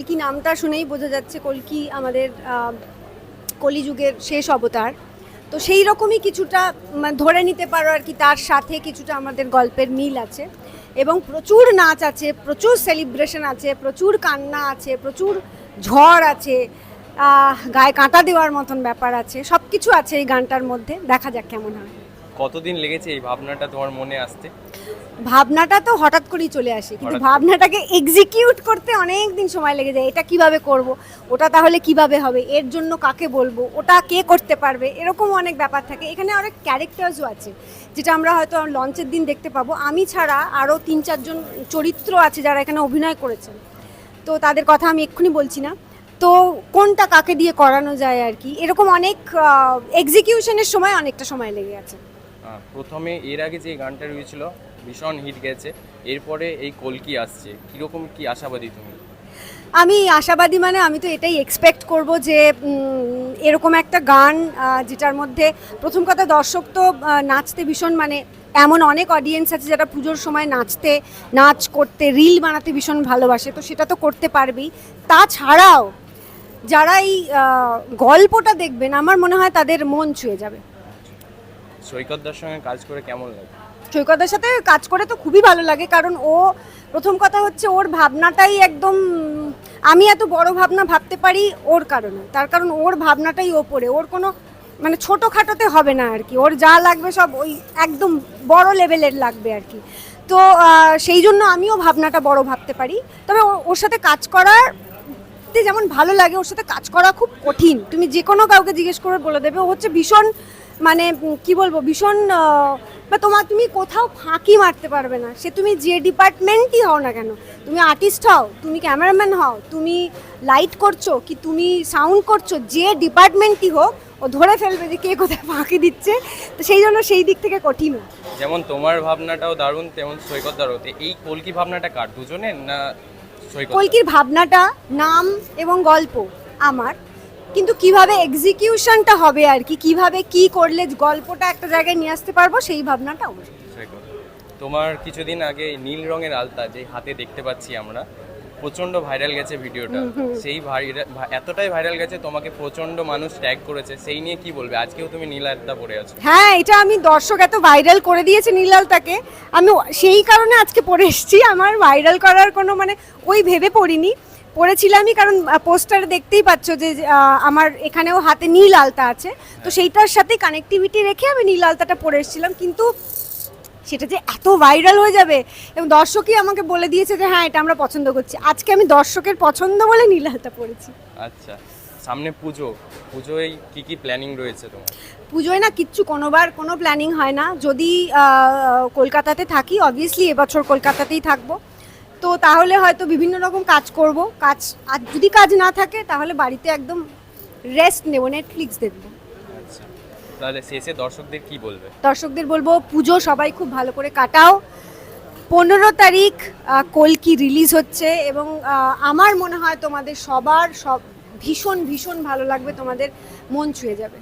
কলকি নামটা শুনেই বোঝা যাচ্ছে কলকি আমাদের কলিযুগের শেষ অবতার। তো সেই রকমই কিছুটা ধরে নিতে পারো আর কি তার সাথে কিছুটা আমাদের গল্পের মিল আছে। এবং প্রচুর নাচ আছে, প্রচুর সেলিব্রেশন আছে, প্রচুর কান্না আছে, প্রচুর ঝড় আছে গায়ে কাঁটা দেওয়ার মতন ব্যাপার আছে সব কিছু আছে এই গানটার মধ্যে। দেখা যাক কেমন হয়। কতদিন লেগেছে এই ভাবনাটা তোমার মনে আসতে? ভাবনাটা তো হঠাৎ করেই চলে আসে। কিন্তু ভাবনাটাকে এক্সিকিউট করতে অনেক দিন সময় লেগে যায় এটা কীভাবে করব ওটা তাহলে কীভাবে হবে এর জন্য কাকে বলব ওটা কে করতে পারবে এরকম অনেক ব্যাপার থাকে। এখানে অনেক ক্যারেক্টার্সও আছে যেটা আমরা হয়তো লঞ্চের দিন দেখতে পাবো। আমি ছাড়া আরও তিন চারজন চরিত্র আছে যারা এখানে অভিনয় করেছেন। তো তাদের কথা আমি এক্ষুনি বলছি না। তো কোনটা কাকে দিয়ে করানো যায় আর কি এরকম অনেক এক্সিকিউশনের সময় অনেকটা সময় লেগে গেছে। প্রথমে এর আগে যে গানটা রয়েছিল, ভীষণ হিট গেছে এরপরে এই কলকি আসছে। কীরকম কি আশাবাদী তুমি? আমি আশাবাদী মানে আমি তো এটাই এক্সপেক্ট করব যে এরকম একটা গান যেটার মধ্যে প্রথম কথা দর্শক তো নাচতে ভীষণ মানে এমন অনেক অডিয়েন্স আছে যারা পুজোর সময় নাচতে, নাচ করতে রিল বানাতে ভীষণ ভালোবাসে। তো সেটা তো করতে পারবেই। তাছাড়াও যারা এই গল্পটা দেখবেন, আমার মনে হয় তাদের মন ছুঁয়ে যাবে। সৈকতদার সঙ্গে কাজ করে কেমন লাগে? সৈকতের সাথে কাজ করে তো খুবই ভালো লাগে, কারণ ও প্রথম কথা হচ্ছে ওর ভাবনাটাই একদম, আমি এত বড় ভাবনা ভাবতে পারি ওর কারণে, তার কারণ ওর ভাবনাটাই ওপরে, ওর কোনো মানে ছোটোখাটোতে হবে না আর কি, ওর যা লাগবে সব ওই একদম বড় লেভেলের লাগবে আর কি। তো সেই জন্য আমিও ভাবনাটা বড় ভাবতে পারি, তবে ওর সাথে কাজ করার যেমন ভালো লাগে, ওর সাথে কাজ করা খুব কঠিন, তুমি যে কোনো কাউকে জিজ্ঞেস করে বলে দেবে, ও হচ্ছে ভীষণ মানে কি বলব ভীষণ বা তোমার তুমি কোথাও ফাঁকি মারতে পারবে না। সে তুমি যে ডিপার্টমেন্টই হও না কেন তুমি আর্টিস্ট হও তুমি ক্যামেরাম্যান হও তুমি লাইট করছ কি তুমি সাউন্ড করছ যে ডিপার্টমেন্টই হোক ও ধরে ফেলবে যে কে কোথায় ফাঁকি দিচ্ছে। তো সেই জন্য সেই দিক থেকে কঠিন। যেমন তোমার ভাবনাটাও দারুণ তেমন সৈকত তো এই কলকি ভাবনাটা কার দুজনের না কলকির ভাবনাটা নাম এবং গল্প আমার। কিন্তু কীভাবে এক্সিকিউশনটা হবে আর কি? কীভাবে কি করলে গল্পটা একটা জায়গায় নিয়ে আসতে পারব সেই ভাবনাটা সৈকত তোমার কিছুদিন আগে নীল রঙের আলতা যে হাতে দেখতে পাচ্ছি আমরা প্রচণ্ড ভাইরাল গেছে ভিডিওটা। সেই এতটাই ভাইরাল গেছে তোমাকে প্রচণ্ড মানুষ ট্যাগ করেছে। সেই নিয়ে কি বলবে? আজকেও তুমি নীল আলতা পরে আছো। হ্যাঁ এটা আমি দর্শক এত ভাইরাল করে দিয়েছে নীলালতাকে আমি সেই কারণে আজকে পড়ে এসেছি। আমার ভাইরাল করার কোনো মানে ওই ভেবে পড়িনি। পড়েছিলামই কারণ পোস্টার দেখতেই পাচ্ছ যে আমার এখানেও হাতে নীল আলতা আছে। তো সেইটার সাথে কানেক্টিভিটি রেখে আমি নীল আলতাটা পরে এসেছিলাম। কিন্তু সেটা যে এত ভাইরাল হয়ে যাবে এবং দর্শকই আমাকে বলে দিয়েছে যে হ্যাঁ এটা আমরা পছন্দ করছি। আজকে আমি দর্শকের পছন্দ বলে নীল আলতা পরেছি। আচ্ছা। সামনে পুজো। পুজোয় কি কি প্ল্যানিং রয়েছে তোমার? পুজোয় না কিচ্ছু কোনোবার কোনো প্ল্যানিং হয় না। যদি কলকাতাতে থাকি অবভিয়াসলি এবছর কলকাতাতেই থাকব। তো তাহলে হয়তো বিভিন্ন রকম কাজ করব। কাজ আর যদি কাজ না থাকে তাহলে বাড়িতে একদম রেস্ট নেব নেটফ্লিক্স দেখব। তাহলে শেষে দর্শকদের কি বলবে? দর্শকদের বলব পুজো সবাই খুব ভালো করে কাটাও। পনেরো তারিখ কলকি রিলিজ হচ্ছে এবং আমার মনে হয় তোমাদের সবার সব ভীষণ ভীষণ ভালো লাগবে তোমাদের মন ছুঁয়ে যাবে।